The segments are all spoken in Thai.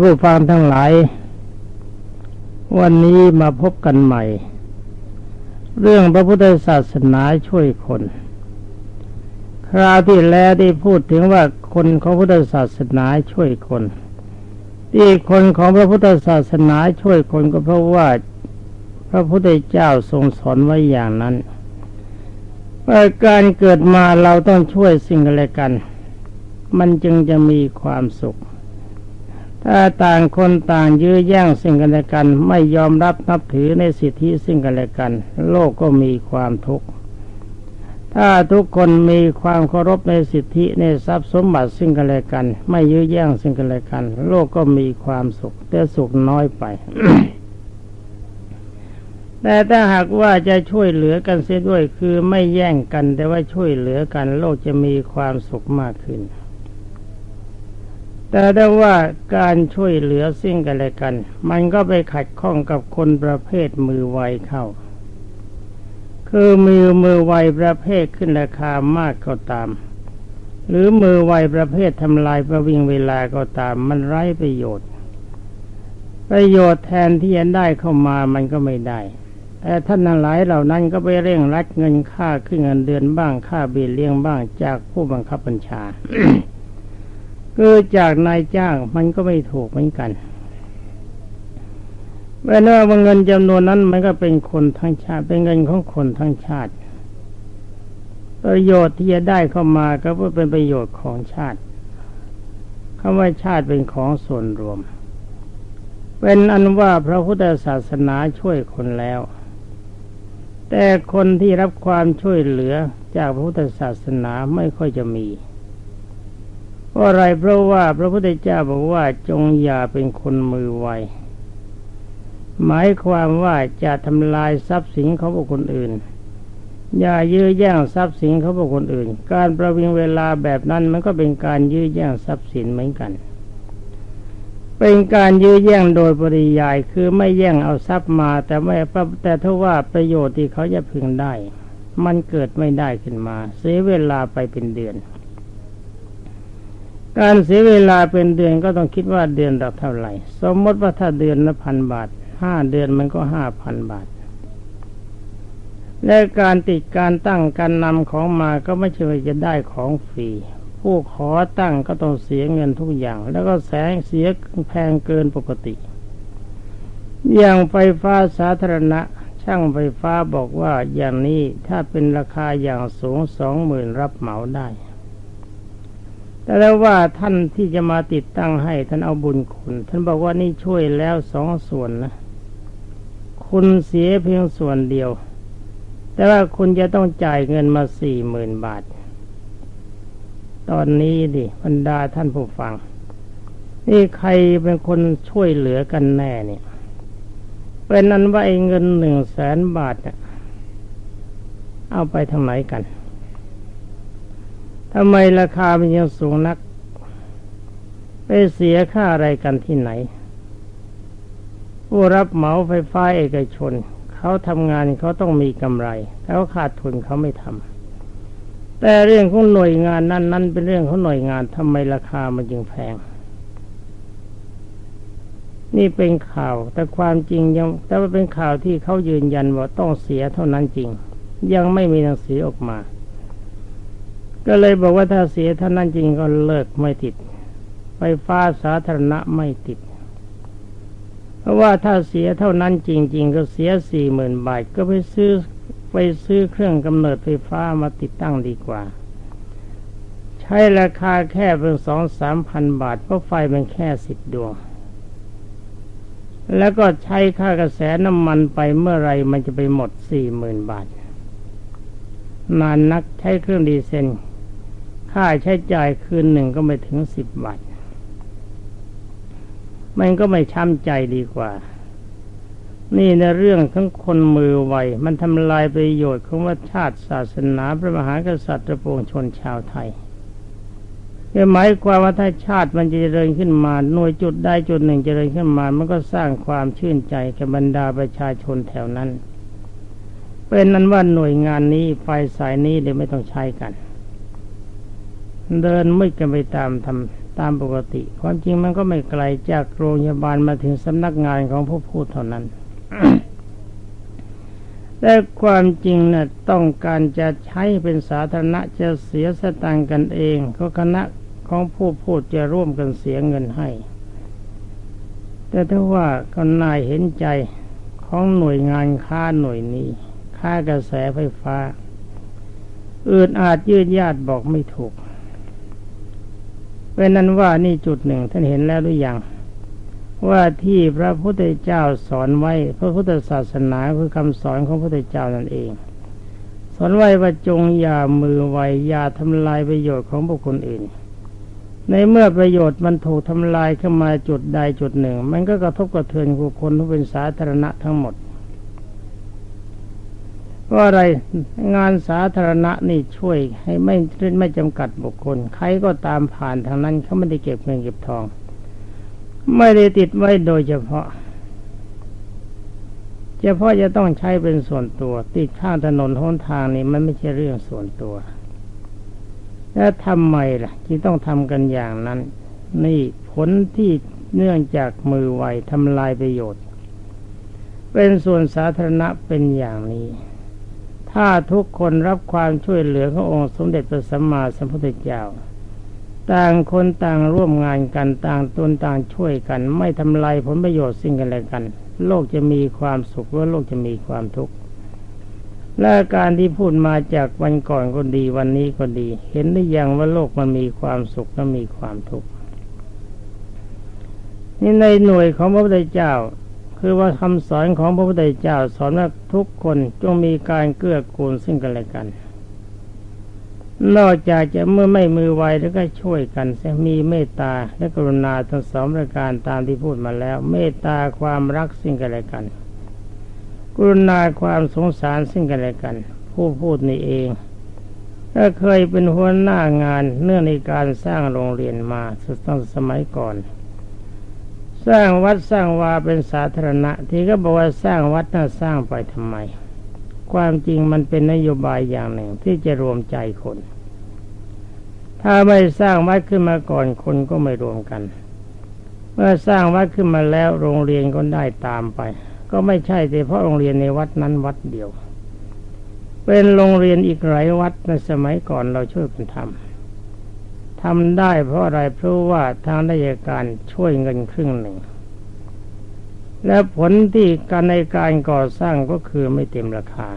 ผู้ฟังทั้งหลาย วันนี้มาพบกันใหม่ เรื่องพระพุทธศาสนาช่วยคน คราวที่แล้วได้พูดถึงว่าคนของพุทธศาสนาช่วยคน ที่คนของพระพุทธศาสนาช่วยคนก็เพราะว่าพระพุทธเจ้าทรงสอนไว้อย่างนั้นว่าการเกิดมาเราต้องช่วยสิ่งอะไรกัน มันจึงจะมีความสุข ถ้าต่างคนต่างยื้อแย่งสิ่งกันและกัน ไม่ยอมรับนับถือในสิทธิสิ่งกันและกัน โลกก็มีความทุกข์ถ้าทุกคนมีความเคารพในสิทธิในทรัพย์สมบัติสิ่งกันและกัน ไม่ยื้อแย่งสิ่งกันและกัน โลกก็มีความสุข แต่สุขน้อยไป แต่ถ้าหากว่าจะช่วยเหลือกันเสียด้วยคือไม่แย่งกัน แต่ว่าช่วยเหลือกัน โลกจะมีความสุขมากขึ้น แต่ได้ว่าการช่วยเหลือสิ่งกันและกัน มันก็ไปขัดข้องกับคนประเภทมือไวเข้า คือมือมือไวประเภทขึ้นราคามากก็ตาม หรือมือไวประเภททำลายประวิงเวลาก็ตาม มันไร้ประโยชน์ ประโยชน์แทนที่จะได้เข้ามามันก็ไม่ได้แต่ท่านหลายเหล่านั้นก็ไปเร่งรัดเงินค่าขึ้นเงินเดือนบ้างค่าเบี้ยเลี้ยงบ้างจากผู้บังคับบัญชา คือจากนายจ้างมันก็ไม่ถูกเหมือนกันเมื่อว่าเงินจำนวนนั้นมันก็เป็นคนทั้งชาติ เป็นเงินของคนทั้งชาติ ประโยชน์ที่จะได้เข้ามาก็เพื่อเป็นประโยชน์ของชาติคำว่าชาติเป็นของส่วนรวม เป็นอันว่าพระพุทธศาสนาช่วยคนแล้ว แต่คนที่รับความช่วยเหลือจากพระพุทธศาสนาไม่ค่อยจะมี เพราะอะไรเพราะว่าพระพุทธเจ้าบอกว่าจงอย่าเป็นคนมือไวหมายความว่าจะทำลายทรัพย์สินของบุคคลอื่น อย่ายื้อแย่งทรัพย์สินของบุคคลอื่น การประวิงเวลาแบบนั้นมันก็เป็นการยื้อแย่งทรัพย์สินเหมือนกัน เป็นการยื้อแย่งโดยปริยายคือไม่แย่งเอาทรัพย์มา แต่ไม่แต่ถ้าว่าประโยชน์ที่เขาจะพึงได้ มันเกิดไม่ได้ขึ้นมา เสียเวลาไปเป็นเดือน การเสียเวลาเป็นเดือนก็ต้องคิดว่าเดือนละเท่าไหร่ สมมติว่าถ้าเดือนละพันบาทห้าเดือนมันก็ห้าพันบาท และการติดการตั้งการนำของมาก็ไม่ใช่ว่าจะได้ของฟรีผู้ขอตั้งก็ต้องเสียเงินทุกอย่าง แล้วก็แสงเสียแพงเกินปกติ อย่างไฟฟ้าสาธารณะ ช่างไฟฟ้าบอกว่าอย่างนี้ถ้าเป็นราคาอย่างสูงสองหมื่นรับเหมาได้ แต่แล้วว่าท่านที่จะมาติดตั้งให้ท่านเอาบุญคุณ ท่านบอกว่านี่ช่วยแล้วสองส่วนนะ คุณเสียเพียงส่วนเดียว แต่ว่าคุณจะต้องจ่ายเงินมาสี่หมื่นบาท ตอนนี้ดิบรรดาท่านผู้ฟัง นี่ใครเป็นคนช่วยเหลือกันแน่เนี่ย เป็นนั้นว่าไอ้เงินหนึ่งแสนบาทเนี่ยเอาไปทางไหนกัน ทำไมราคามันยังสูงนัก ไปเสียค่าอะไรกันที่ไหน ผู้รับเหมาไฟฟ้าเอกชน เขาทำงานเขาต้องมีกำไรเขาขาดทุนเขาไม่ทำแต่เรื่องของหน่วยงานนั้นนั้นเป็นเรื่องของหน่วยงานทำไมราคามันจึงแพง นี่เป็นข่าวแต่ความจริงยัง แต่ว่าเป็นข่าวที่เขายืนยันว่าต้องเสียเท่านั้นจริง ยังไม่มีหนังสือออกมา ก็เลยบอกว่าถ้าเสียเท่านั้นจริงก็เลิกไม่ติด ไฟฟ้าสาธารณะไม่ติด เพราะว่าถ้าเสียเท่านั้นจริง ๆ ก็เสียสี่หมื่นบาทก็ไปซื้อไปซื้อเครื่องกำเนิดไฟฟ้ามาติดตั้งดีกว่า ใช้ราคาแค่เพียงสองสามพันบาท เพราะไฟมันแค่สิบดวง แล้วก็ใช้ค่ากระแสน้ำมันไปเมื่อไรมันจะไปหมดสี่หมื่นบาทนานนักใช้เครื่องดีเซล ค่าใช้จ่ายคืนหนึ่งก็ไม่ถึงสิบบาท มันก็ไม่ช้ำใจดีกว่า นี่ในเรื่องทั้งคนมือไวมันทำลายประโยชน์ของวัชาติศาสนาพระมหากษัตริย์ระปวงชนชาวไทยหมายความว่าถ้าชาติมันจะเจริญขึ้นมา หน่วยจุดได้จุดหนึ่งเจริญขึ้นมา มันก็สร้างความชื่นใจแก่บรรดาประชาชนแถวนั้น เป็นนั้นว่าหน่วยงานนี้ไฟสายนี้เดี๋ยวไม่ต้องใช้กัน เดินไม่กันไปตามทำตามปกติ ความจริงมันก็ไม่ไกลจากโรงพยาบาลมาถึงสำนักงานของผู้พูดเท่านั้นแต่ความจริงนะ่ะต้องการจะใช้เป็นสาธารณะจะเสียสตางค์กันเองก็คณะของผู้พูดจะร่วมกันเสียเงินให้ แต่ถ้าว่าก็น่าเห็นใจของหน่วยงานค่าหน่วยนี้ ค่ากระแสไฟฟ้า อื่นอาจยืดญาติบอกไม่ถูก เป็นนั้นว่านี่จุดหนึ่งท่านเห็นแล้วหรือยังว่าที่พระพุทธเจ้าสอนไว้พระพุทธศาสนาคือคำสอนของพระพุทธเจ้านั่นเอง สอนไว้ว่าจงอย่ามือไวอย่าทำลายประโยชน์ของบุคคลอื่น ในเมื่อประโยชน์มันถูกทำลายขึ้นมาจุดใดจุดหนึ่ง มันก็กระทบกระเทือนบุคคลที่เป็นสาธารณะทั้งหมด ว่าอะไรงานสาธารณะนี่ช่วยให้ไม่ไม่จำกัดบุคคล ใครก็ตามผ่านทางนั้นเขาไม่ได้เก็บเงินเก็บทอง ไม่ได้ติดไว้โดยเฉพาะเฉพาะจะต้องใช้เป็นส่วนตัว ติดข้างถนนหนทางนี่มันไม่ใช่เรื่องส่วนตัว แล้วทำไมล่ะที่ต้องทำกันอย่างนั้น นี่ผลที่เนื่องจากมือไวทำลายประโยชน์ เป็นส่วนสาธารณะเป็นอย่างนี้ ถ้าทุกคนรับความช่วยเหลือขององค์สมเด็จพระสัมมาสัมพุทธเจ้า ต่างคนต่างร่วมงานกันต่างตนต่างช่วยกัน ไม่ทำลายผลประโยชน์สิ่งกันและกัน โลกจะมีความสุขหรือโลกจะมีความทุกข์และการที่พูดมาจากวันก่อนก็ดีวันนี้ก็ดี เห็นได้ยังว่าโลกมันมีความสุขและมีความทุกข์นี่ในหน่วยของพระพุทธเจ้า คือว่าคำสอนของพระพุทธเจ้าสอนว่าทุกคนจงมีการเกื้อกูลซึ่งกันและกัน นอกจากจะเมื่อไม่มือไวแล้วก็ช่วยกันจะมีเมตตาและกรุณาทั้งสองประการตามที่พูดมาแล้ว เมตตาความรักสิ่งกันและกัน กรุณาความสงสารสิ่งกันและกัน ผู้พูดนี่เองถ้าเคยเป็นหัวหน้างานเนื่องในการสร้างโรงเรียนมาตั้งสมัยก่อน สร้างวัดสร้างวาเป็นสาธารณะ ที่ก็บอกว่าสร้างวัดน่าสร้างไปทำไม ความจริงมันเป็นนโยบายอย่างหนึ่งที่จะรวมใจคน ถ้าไม่สร้างวัดขึ้นมาก่อนคนก็ไม่รวมกัน เมื่อสร้างวัดขึ้นมาแล้วโรงเรียนก็ได้ตามไป ก็ไม่ใช่แต่เพราะโรงเรียนในวัดนั้นวัดเดียว เป็นโรงเรียนอีกหลายวัดในสมัยก่อนเราช่วยกันทำ ทำได้เพราะอะไรเพราะว่าทางราชการช่วยเงินครึ่งหนึ่ง และผลที่การในการก่อสร้างก็คือไม่เต็มราคา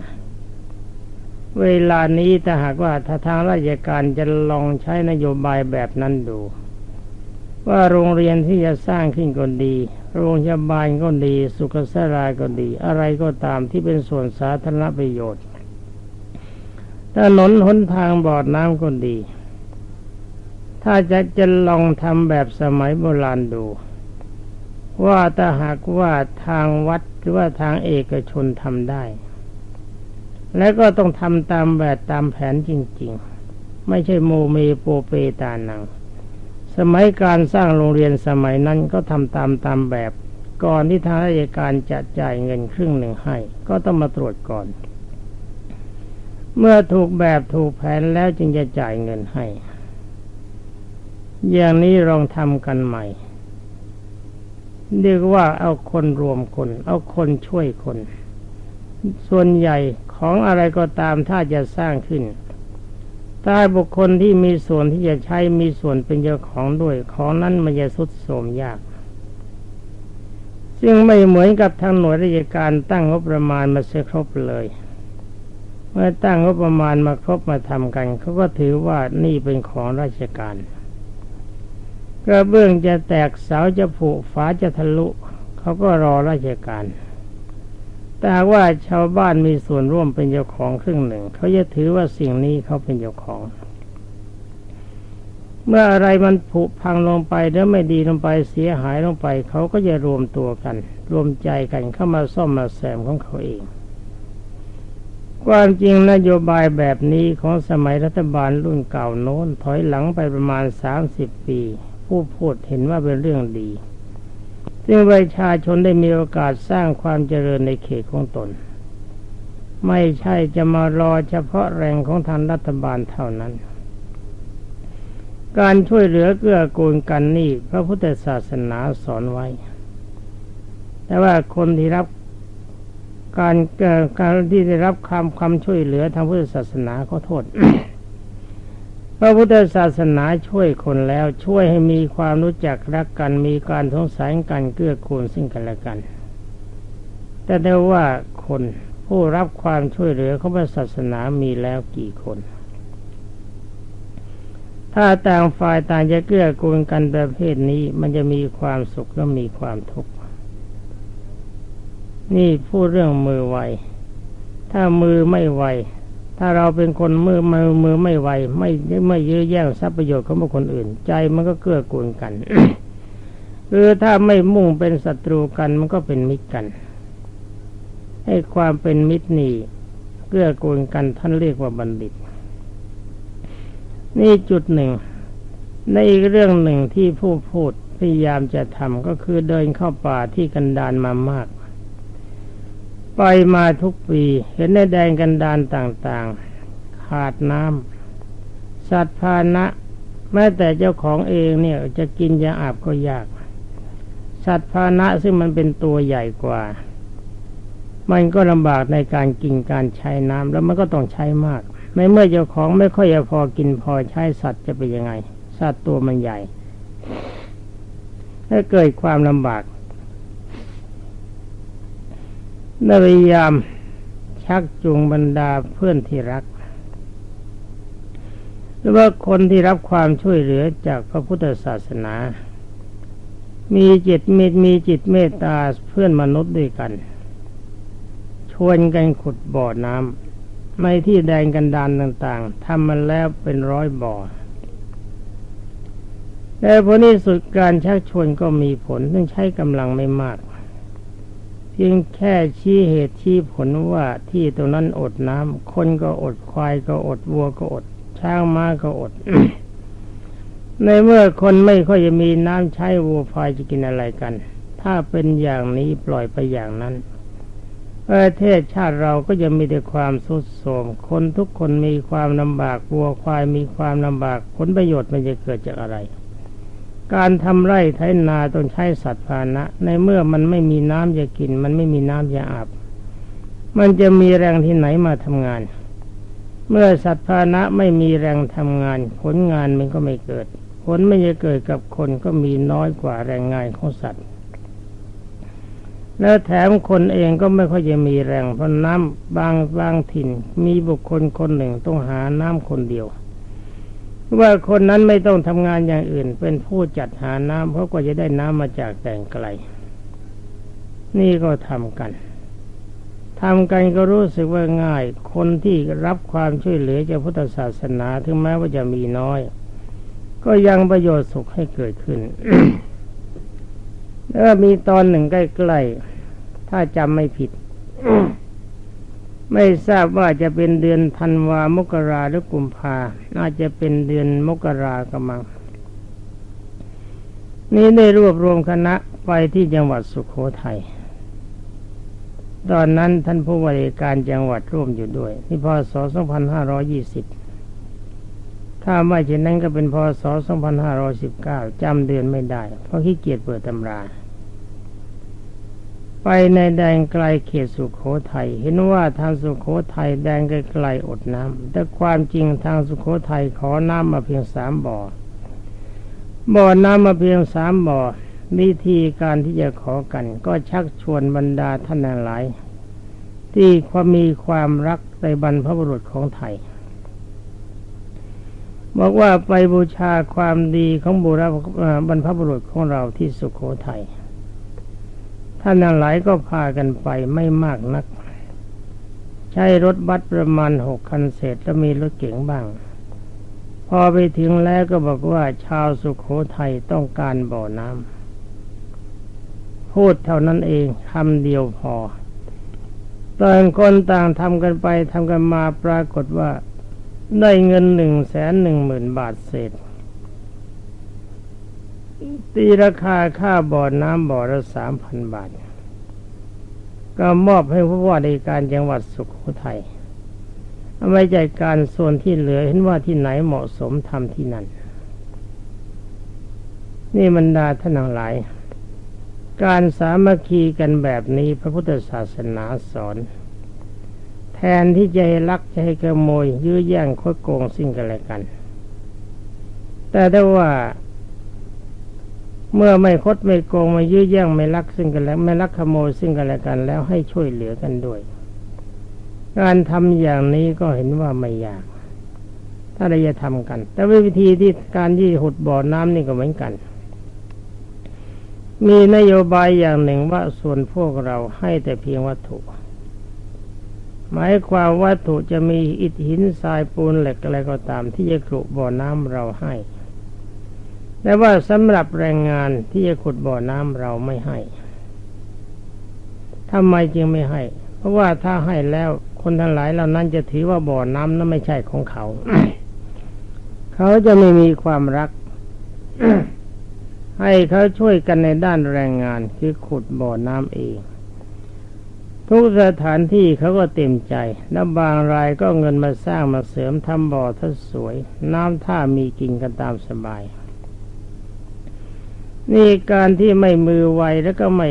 เวลานี้ถ้าหากว่าถ้าทางราชการจะลองใช้นโยบายแบบนั้นดู ว่าโรงเรียนที่จะสร้างขึ้นก็ดี โรงพยาบาลก็ดี สุขสราก็ดี อะไรก็ตามที่เป็นส่วนสาธารณประโยชน์ถนนหนทางบอดน้ำก็ดี ถ้าจะจะลองทำแบบสมัยโบราณดู ว่าถ้าหากว่าทางวัดหรือว่าทางเอกชนทำได้ แล้วก็ต้องทำตามแบบตามแผนจริง ๆ ไม่ใช่โมเมโปเปตานัง สมัยการสร้างโรงเรียนสมัยนั้นก็ทำตามตามแบบก่อนที่ทางราชการจะจ่ายเงินครึ่งหนึ่งให้ ก็ต้องมาตรวจก่อน เมื่อถูกแบบถูกแผนแล้วจึงจะจ่ายเงินให้ อย่างนี้ลองทำกันใหม่ เรียกว่าเอาคนรวมคน เอาคนช่วยคน ส่วนใหญ่ของอะไรก็ตามถ้าจะสร้างขึ้นถ้าบุคคลที่มีส่วนที่จะใช้มีส่วนเป็นเจ้าของด้วย ของนั้นมันจะสุดโสมยาก ซึ่งไม่เหมือนกับทางหน่วยราชการตั้งงบประมาณมาเสียครบเลย เมื่อตั้งงบประมาณมาครบมาทำกันเขาก็ถือว่านี่เป็นของราชการ กระเบื้องจะแตกเสาจะผุฝาจะทะลุ เขาก็รอราชการ แต่ว่าชาวบ้านมีส่วนร่วมเป็นเจ้าของครึ่งหนึ่ง เขาจะถือว่าสิ่งนี้เขาเป็นเจ้าของ เมื่ออะไรมันผุพังลงไปแล้วไม่ดีลงไปเสียหายลงไป เขาก็จะรวมตัวกัน รวมใจกันเข้ามาซ่อมมาแซมของเขาเองความจริงนโยบายแบบนี้ของสมัยรัฐบาลรุ่นเก่าโน้นถอยหลังไปประมาณสามสิบปี ผู้พูดเห็นว่าเป็นเรื่องดีซึ่งประชาชนได้มีโอกาสสร้างความเจริญในเขตของตน ไม่ใช่จะมารอเฉพาะแรงของทางรัฐบาลเท่านั้น การช่วยเหลือเกื้อกูลกันนี่พระพุทธศาสนาสอนไว้ แต่ว่าคนที่รับการการที่ได้รับคำคำช่วยเหลือทางพุทธศาสนาเขาโทษ พระพุทธศาสนาช่วยคนแล้วช่วยให้มีความรู้จักรักกัน มีการสงสารกันเกื้อกูลซึ่งกันและกัน แต่ได้ว่าคนผู้รับความช่วยเหลือของพระศาสนามีแล้วกี่คน ถ้าต่างฝ่ายต่างจะเกื้อกูลกันประเภทนี้มันจะมีความสุขและมีความทุกข์นี่พูดเรื่องมือไวถ้ามือไม่ไว ถ้าเราเป็นคนมือมือมือไม่ไวไม่ไม่ยื้อแย่งทรัพย์ประโยชน์ของบุคคลอื่น ใจมันก็เกื้อกูลกันหรือถ้าไม่มุ่งเป็นศัตรูกันมันก็เป็นมิตรกัน ให้ความเป็นมิตรนี่เกื้อกูลกันท่านเรียกว่าบัณฑิต นี่จุดหนึ่ง ในอีกเรื่องหนึ่งที่ผู้พูดพยายามจะทำก็คือเดินเข้าป่าที่กันดานมามาก ไปมาทุกปีเห็นในแดงกันดานต่างๆ ขาดน้ำสัตว์พานะ แม้แต่เจ้าของเองเนี่ยจะกินจะอาบก็ยาก สัตว์พานะซึ่งมันเป็นตัวใหญ่กว่า มันก็ลำบากในการกินการใช้น้ำแล้วมันก็ต้องใช้มากไม่เมื่อเจ้าของไม่ค่อยจะพอกินพอใช้สัตว์จะเป็นยังไง สัตว์ตัวมันใหญ่ถ้าเกิดความลำบาก ได้พยายามชักจูงบรรดาเพื่อนที่รัก หรือว่าคนที่รับความช่วยเหลือจากพระพุทธศาสนา มีจิตมีมีจิตเมตตาเพื่อนมนุษย์ด้วยกัน ชวนกันขุดบ่อน้ำในที่แดงกันดานต่างๆทำมันแล้วเป็นร้อยบ่อแต่ผลที่สุดการชักชวนก็มีผลต้องใช้กำลังไม่มาก เพียงแค่ชี้เหตุชี้ผลว่าที่ตรงนั้นอดน้ำคนก็อดควายก็อดวัวก็อด ช้างม้าก็อด ในเมื่อคนไม่ค่อยจะมีน้ำใช้วัวควายจะกินอะไรกัน ถ้าเป็นอย่างนี้ปล่อยไปอย่างนั้น ประเทศชาติเราก็จะมีแต่ความสุดโทมคนทุกคนมีความลำบากวัวควายมีความลำบากผลประโยชน์มันจะเกิดจากอะไร การทำไร่ไถนาต้องใช้สัตว์พานะ ในเมื่อมันไม่มีน้ำจะกิน มันไม่มีน้ำจะอาบ มันจะมีแรงที่ไหนมาทำงาน เมื่อสัตว์พานะไม่มีแรงทำงาน ผลงานมันก็ไม่เกิด ผลไม่จะเกิดกับคนก็มีน้อยกว่าแรงงานของสัตว์ แล้วแถมคนเองก็ไม่ค่อยจะมีแรงเพราะน้ำบางบางถิ่น มีบุคคลคนหนึ่งต้องหาน้ำคนเดียว ว่าคนนั้นไม่ต้องทำงานอย่างอื่น เป็นผู้จัดหาน้ำเพราะก็จะได้น้ำมาจากแต่งไกล นี่ก็ทำกันทำกันก็รู้สึกว่าง่าย คนที่รับความช่วยเหลือจากพุทธศาสนาถึงแม้ว่าจะมีน้อย ก็ยังประโยชน์สุขให้เกิดขึ้นแล้วมีตอนหนึ่งใกล้ๆ ถ้าจำไม่ผิด ไม่ทราบว่าจะเป็นเดือนธันวามกราหรือกุมภาน่าจะเป็นเดือนมกรากำมัง นี้ได้รวบรวมคณะไปที่จังหวัดสุขโขทยัยตอนนั้นท่านผู้ว่าการจังหวัดร่วมอยู่ด้วยที่พศ 2520 ถ้าไม่เช่นนั้นก็เป็นพศ 2519 จำเดือนไม่ได้ เพราะขี้เกียจเปิดตำรา ไปในแดงไกลเขตสุขโขทยัยเห็นว่าทางสุขโขทัยแดงไกลๆอดน้ำแต่ความจริงทางสุขโขทัยขอน้ำมาเพียงสามบ่อ บ่อน้ำมาเพียงสามบ่อวิธีการที่จะขอกัน ก็ชักชวนบรรดาท่านหลาย ที่ความมีความรักในบรรพบุรุษของไทย บอกว่าไปบูชาความดีของบุรบรรพบุรุษของเราที่สุขโขทยัย ท่านหลายก็พากันไปไม่มากนัก ใช้รถบัสประมาณหกคันเศษแล้วมีรถเก๋งบ้าง พอไปถึงแล้วก็บอกว่าชาวสุขโขทัยต้องการบ่อน้ำพูดเท่านั้นเองคำเดียวพอต่างคนต่างทำกันไปทำกันมาปรากฏว่าได้เงินหนึ่งแสนหนึ่งหมื่นบาทเศษ ตีราคาค่าบ่อน้ำบ่อละสามพันบาท ก็มอบให้ผู้ว่าในการจังหวัดสุขโขทัยเอาไว้ใจการส่วนที่เหลือเห็นว่าที่ไหนเหมาะสมทำที่นั่น นี่บรรดาท่านทั้งหลาย การสามัคคีกันแบบนี้พระพุทธศาสนาสอน แทนที่จะให้ลักจะให้ขโมยยื้อแย่งคดโกงสิ่งกันและกัน แต่ถ้ว่า เมื่อไม่คดไม่โกงไม่ยื้อแย่งไม่ลักซึ่งกันแล้วไม่ลักขโมยซึ่งกันและกัน แล้วให้ช่วยเหลือกันด้วย การทำอย่างนี้ก็เห็นว่าไม่ยาก ถ้าเราจะทำกัน แต่วิธีที่การที่หุดบ่อน้ำนี่ก็เหมือนกัน มีนโยบายอย่างหนึ่งว่าส่วนพวกเราให้แต่เพียงวัตถุ หมายความวัตถุจะมีอิฐหินทรายปูนเหล็กอะไรก็ตาม ที่จะขุดบ่อน้ำเราให้ แต่ว่าสำหรับแรงงานที่จะขุดบ่อน้ำเราไม่ให้ทำไมจึงไม่ให้ เพราะว่าถ้าให้แล้วคนทั้งหลายเหล่านั้นจะถือว่าบ่อน้ำนั้นไม่ใช่ของเขา เขาจะไม่มีความรัก ให้เขาช่วยกันในด้านแรงงานคือขุดบ่อน้ำเอง ทุกสถานที่เขาก็เต็มใจแล้วบางรายก็เงินมาสร้างมาเสริมทำบ่อทัสวย น้ำท่ามีกินกันตามสบาย นี่การที่ไม่มือไวแล้วก็ไม่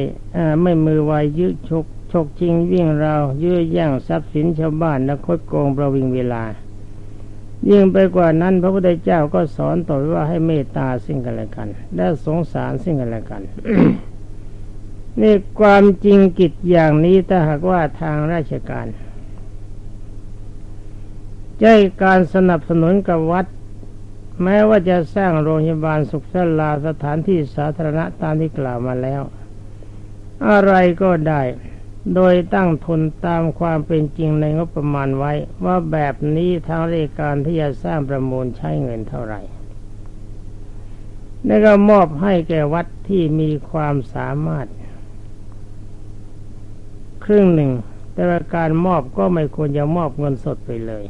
ไม่มือไวยื้อชกชกจริงวิ่งเรายื้อแย่งทรัพย์สินชาวบ้านและคดโกงประวิงเวลา ยิ่งไปกว่านั้น พระพุทธเจ้าก็สอนต่อว่าให้เมตตาสิ่งกันและกัน และสงสารสิ่งกันและกันนี่ความจริงกิจอย่างนี้ถ้าหากว่าทางราชการใจการสนับสนุนกับวัด แม้ว่าจะสร้างโรงพยาบาลสุขศาลาสถานที่สาธารณะตามที่กล่าวมาแล้ว อะไรก็ได้ โดยตั้งทุนตามความเป็นจริงในงบประมาณไว้ ว่าแบบนี้ทางราชการที่จะสร้างประมูลใช้เงินเท่าไหร่แล้วก็มอบให้แก่วัดที่มีความสามารถ ครึ่งหนึ่ง แต่ว่าการมอบก็ไม่ควรจะมอบเงินสดไปเลย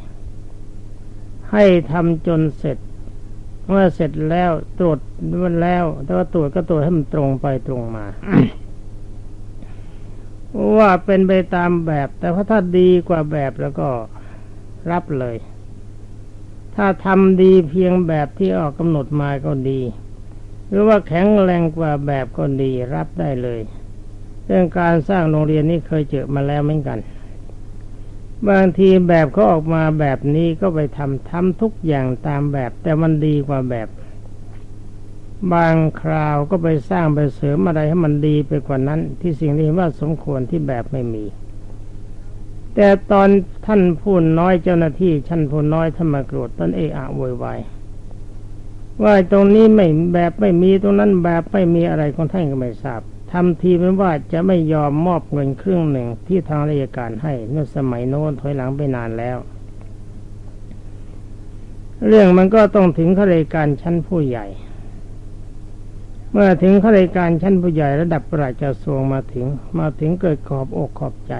ให้ทำจนเสร็จ เมื่อเสร็จแล้วตรวจมันแล้วแต่ว่าตรวจก็ตรวจให้มันตรงไปตรงมา ว่าเป็นไปตามแบบ แต่ว่าถ้าดีกว่าแบบแล้วก็รับเลย ถ้าทำดีเพียงแบบที่ออกกำหนดมาก็ดี หรือว่าแข็งแรงกว่าแบบก็ดีรับได้เลย เรื่องการสร้างโรงเรียนนี้เคยเจอมาแล้วเหมือนกัน บางทีแบบเขาออกมาแบบนี้ก็ไปทำทำทุกอย่างตามแบบ แต่มันดีกว่าแบบ บางคราวก็ไปสร้างไปเสริมอะไรให้มันดีไปกว่านั้น ที่สิ่งที่ว่าสมควรที่แบบไม่มี แต่ตอนท่านพูดน้อยเจ้าหน้าที่ชั้นพูดน้อยท่านมาโกรธต้นเอะอะโวยวายว่าตรงนี้ไม่แบบไม่มีตรงนั้นแบบไม่มีอะไรของท่านก็ไม่ทราบ ทำทีเป็นว่าจะไม่ยอมมอบเงินครึ่งหนึ่งที่ทางราชการให้เมื่อสมัยโน้นถอยหลังไปนานแล้ว เรื่องมันก็ต้องถึงข้าราชการชั้นผู้ใหญ่ เมื่อถึงข้าราชการชั้นผู้ใหญ่ระดับประหลัดกระทรวงมาถึง มาถึงเกิดขอบอกขอบใจ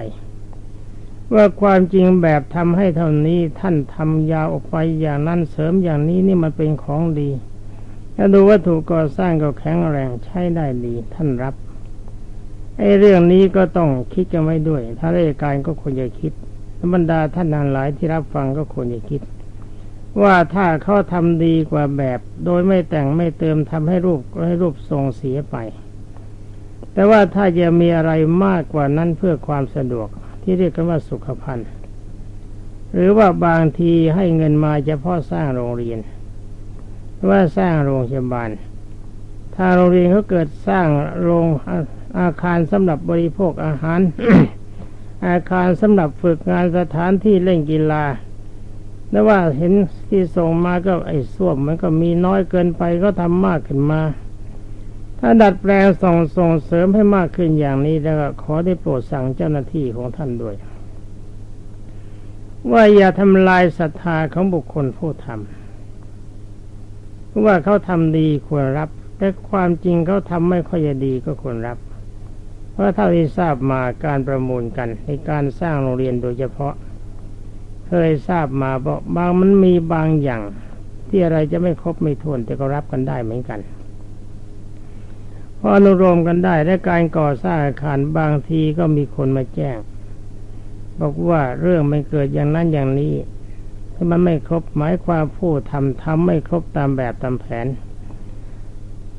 ว่าความจริงแบบทำให้เท่านี้ท่านทำยาวออกไปอย่างนั้นเสริมอย่างนี้นี่มันเป็นของดีถ้าดูวัตถุก่อสร้างก็แข็งแรงใช้ได้ดีท่านรับ ไอ้เรื่องนี้ก็ต้องคิดกันไว้ด้วย ถ้าราชการก็ควรจะคิดบรรดาท่านทั้งหลายที่รับฟังก็ควรจะคิด ว่าถ้าเขาทำดีกว่าแบบ โดยไม่แต่งไม่เติมทำให้รูปให้รูปทรงเสียไป แต่ว่าถ้าจะมีอะไรมากกว่านั้นเพื่อความสะดวกที่เรียกกันว่าสุขภัณฑ์หรือว่าบางทีให้เงินมาเฉพาะสร้างโรงเรียนว่าสร้างโรงพยาบาลถ้าโรงเรียนเขาเกิดสร้างโรง อาคารสำหรับบริโภคอาหาร อาคารสำหรับฝึกงานสถานที่เล่นกีฬาแต่ว่าเห็นที่ส่งมาก็ไอ้ส้วมมันก็มีน้อยเกินไปก็ทำมากขึ้นมา ถ้าดัดแปลงส่งส่งเสริมให้มากขึ้นอย่างนี้แล้วก็ขอได้โปรดสั่งเจ้าหน้าที่ของท่านด้วย ว่าอย่าทำลายศรัทธาของบุคคลผู้ทำเพราะว่าเขาทำดีควรรับ แต่ความจริงเขาทำไม่ค่อยดีก็ควรรับ เพราะเท่าที่ทราบมาการประมูลกันในการสร้างโรงเรียนโดยเฉพาะ เคยทราบมาบอกบางมันมีบางอย่าง ที่อะไรจะไม่ครบไม่ทวนแต่ก็รับกันได้เหมือนกันพออนุโลมกันได้และการก่อสร้างอาคารบางทีก็มีคนมาแจ้ง บอกว่าเรื่องมันเกิดอย่างนั้นอย่างนี้ถ้ามันไม่ครบหมายความผู้ทำทำไม่ครบตามแบบตามแผน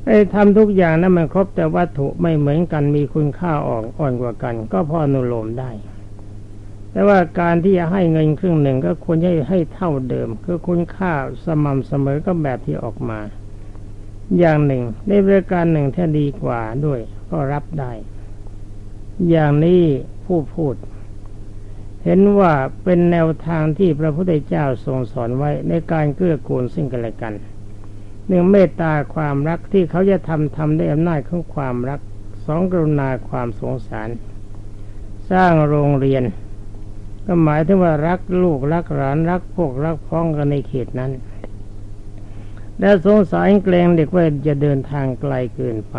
ไอ้ทำทุกอย่างนั้นมันครบแต่วัตถุไม่เหมือนกันมีคุณค่าอ่อนอ่อนกว่ากัน ก็พออนุโลมได้ แต่ว่าการที่จะให้เงินครึ่งหนึ่งก็ควรให้ให้เท่าเดิม คือคุณค่าสม่ำเสมอก็แบบที่ออกมา อย่างหนึ่งในบริการหนึ่งที่ดีกว่าด้วย ก็รับได้ อย่างนี้ผู้พูด เห็นว่าเป็นแนวทางที่พระพุทธเจ้าทรงสอนไว้ในการเกื้อกูลซึ่งกันและกัน หนึ่งเมตตาความรักที่เขาจะทำทำด้วยอำนาจของความรักสองกรุณาความสงสาร สร้างโรงเรียน ก็หมายถึงว่ารักลูกรักหลานรักพวกรักพ้องกันในเขตนั้น และสงสารเกรงเด็กว่าจะเดินทางไกลเกินไป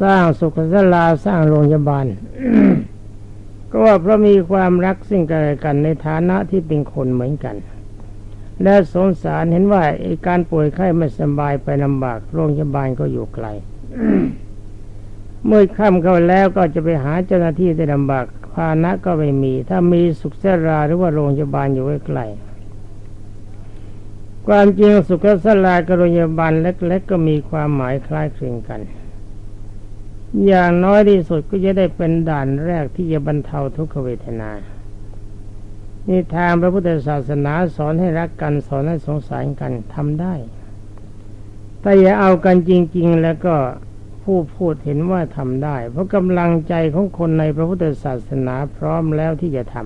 สร้างสุขศาลาสร้างโรงพยาบาลก็ว่าเพราะมีความรักซึ่งกันและกันในฐานะที่เป็นคนเหมือนกัน และสงสารเห็นว่าไอ้การป่วยไข้ไม่สบายไปลำบาก โรงพยาบาลก็อยู่ไกล เมื่อค่ำเข้าแล้วก็จะไปหาเจ้าหน้าที่ได้ลำบากพานะก็ไม่มี ถ้ามีสุขเสราหรือว่าโรงพยาบาลอยู่ใกล้ความจริงสุขสลากับโรงพยาบาลเล็ก ๆ ก็มีความหมายคล้ายคลึงกัน อย่างน้อยที่สุดก็จะได้เป็นด่านแรกที่จะบรรเทาทุกขเวทนา นี่ทางพระพุทธศาสนาสอนให้รักกันสอนให้สงสารกันทำได้ แต่อย่าเอากันจริง ๆ แล้วก็ผู้พูดเห็นว่าทำได้ เพราะกำลังใจของคนในพระพุทธศาสนาพร้อมแล้วที่จะท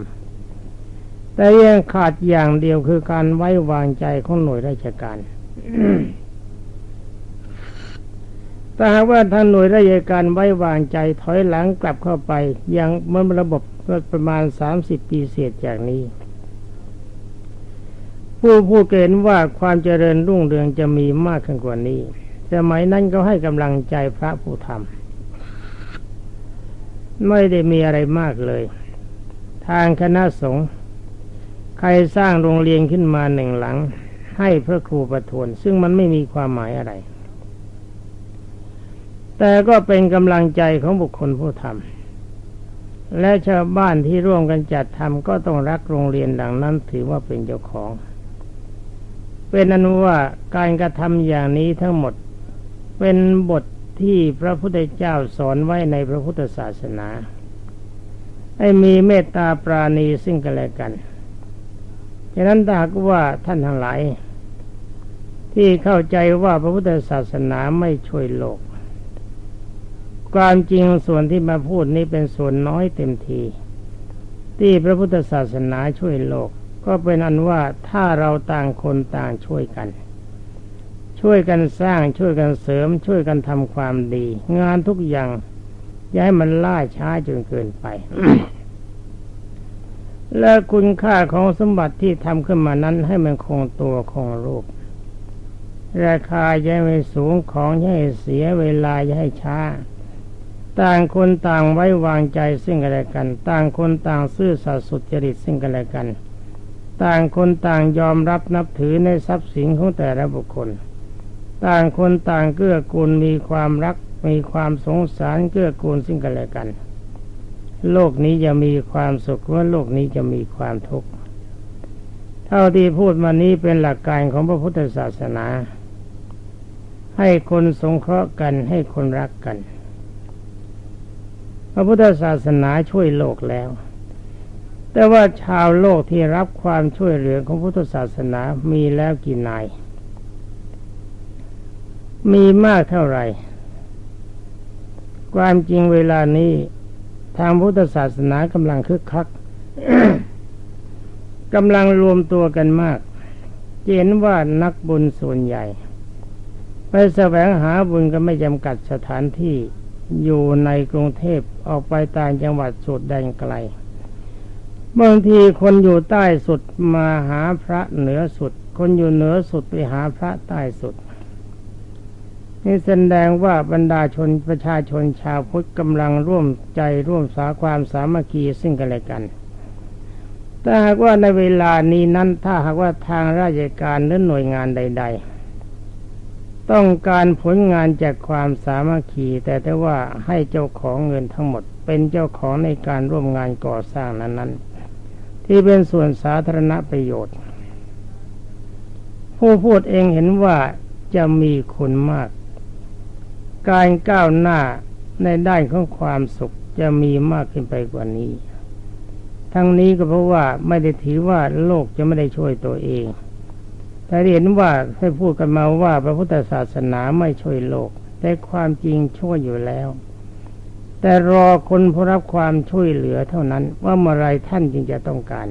ำแต่ยังขาดอย่างเดียวคือการไว้วางใจของหน่วยราชการ ถ้าหากว่าท่านหน่วยราชการไว้วางใจถอยหลังกลับเข้าไป ยังมันระบบก็ประมาณสามสิบปีเศษจากนี้ ผู้ผู้เกณฑ์ว่าความเจริญรุ่งเรืองจะมีมากขึ้นกว่านี้สมัยนั้นก็ให้กำลังใจพระผู้ทำไม่ได้มีอะไรมากเลย ทางคณะสงฆ์ใครสร้างโรงเรียนขึ้นมาหนึ่งหลัง ให้พระครูประทวน ซึ่งมันไม่มีความหมายอะไร แต่ก็เป็นกำลังใจของบุคคลผู้ทำและชาวบ้านที่ร่วมกันจัดทำก็ต้องรักโรงเรียนดังนั้นถือว่าเป็นเจ้าของ เป็นอนุว่าการกระทำอย่างนี้ทั้งหมดเป็นบทที่พระพุทธเจ้าสอนไว้ในพระพุทธศาสนาให้มีเมตตาปราณีซึ่งกันและกันฉะนั้นถ้าว่าท่านทั้งหลายที่เข้าใจว่าพระพุทธศาสนาไม่ช่วยโลก ความจริงส่วนที่มาพูดนี้เป็นส่วนน้อยเต็มที ที่พระพุทธศาสนาช่วยโลก ก็เป็นอันว่าถ้าเราต่างคนต่างช่วยกัน ช่วยกันสร้างช่วยกันเสริม ช่วยกันทำความดี งานทุกอย่างย้ายมันล่าช้าจนเกินไป และคุณค่าของสมบัติที่ทำขึ้นมานั้นให้มันคงตัวคงรูป ราคาอย่าให้สูงของย่าให้เสียเวลาอย่าให้ช้า ต่างคนต่างไว้วางใจซึ่งกันและกัน ต่างคนต่างซื่อสัตย์สุจริตซึ่งกันและกัน ต่างคนต่างยอมรับนับถือในทรัพย์สินของแต่ละบุคคล ต่างคนต่างเกื้อกูลมีความรักมีความสงสารเกื้อกูลซึ่งกันและกัน โลกนี้จะมีความสุขว่าโลกนี้จะมีความทุกข์เท่าที่พูดมานี้เป็นหลักการของพระพุทธศาสนา ให้คนสงเคราะห์กันให้คนรักกัน ระพุทธศาสนาช่วยโลกแล้ว แต่ว่าชาวโลกที่รับความช่วยเหลือของพุทธศาสนามีแล้วกี่นาย มีมากเท่าไหร่ ความจริงเวลานี้ทางพุทธศาสนากำลังคึกคักกำลังรวมตัวกันมากเห็นว่านักบุญส่วนใหญ่ ไปแสวงหาบุญก็ไม่จำกัดสถานที่ อยู่ในกรุงเทพออกไปต่างจังหวัดสุดแดนไกลบางทีคนอยู่ใต้สุดมาหาพระเหนือสุด คนอยู่เหนือสุดไปหาพระใต้สุด นี่แสดงว่าบรรดาชนประชาชนชาวพุทธกำลังร่วมใจร่วมสาความสามัคคีซึ่งกันและกันถ้าหากว่าในเวลานี้นั้นถ้าหากว่าทางราชการหรือหน่วยงานใด ๆ ต้องการผลงานจากความสามัคคีแต่แต่ว่าให้เจ้าของเงินทั้งหมด เป็นเจ้าของในการร่วมงานก่อสร้างนั้น ๆ ที่เป็นส่วนสาธารณประโยชน์ ผู้พูดเองเห็นว่าจะมีคุณมาก การก้าวหน้าในด้านของความสุขจะมีมากขึ้นไปกว่านี้ ทั้งนี้ก็เพราะว่าไม่ได้ถือว่าโลกจะไม่ได้ช่วยตัวเอง แต่เห็นว่าให้พูดกันมาว่าพระพุทธศาสนาไม่ช่วยโลก แต่ความจริงช่วยอยู่แล้ว แต่รอคนผู้รับความช่วยเหลือเท่านั้น ว่าเมื่อไรท่านจึงจะต้องการ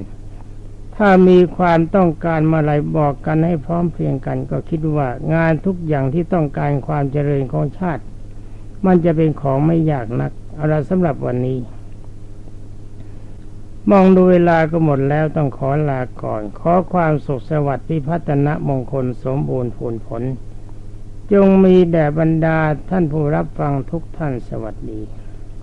ถ้ามีความต้องการเมื่อไรบอกกันให้พร้อมเพรียงกัน ก็คิดว่างานทุกอย่างที่ต้องการความเจริญของชาติ มันจะเป็นของไม่ยากนักเอาละสำหรับวันนี้ มองดูเวลาก็หมดแล้วต้องขอลาก่อน ขอความสุขสวัสดิ์พิพัฒนะมงคลสมบูรณ์ผลผล จงมีแด่บรรดาท่านผู้รับฟังทุกท่านสวัสดี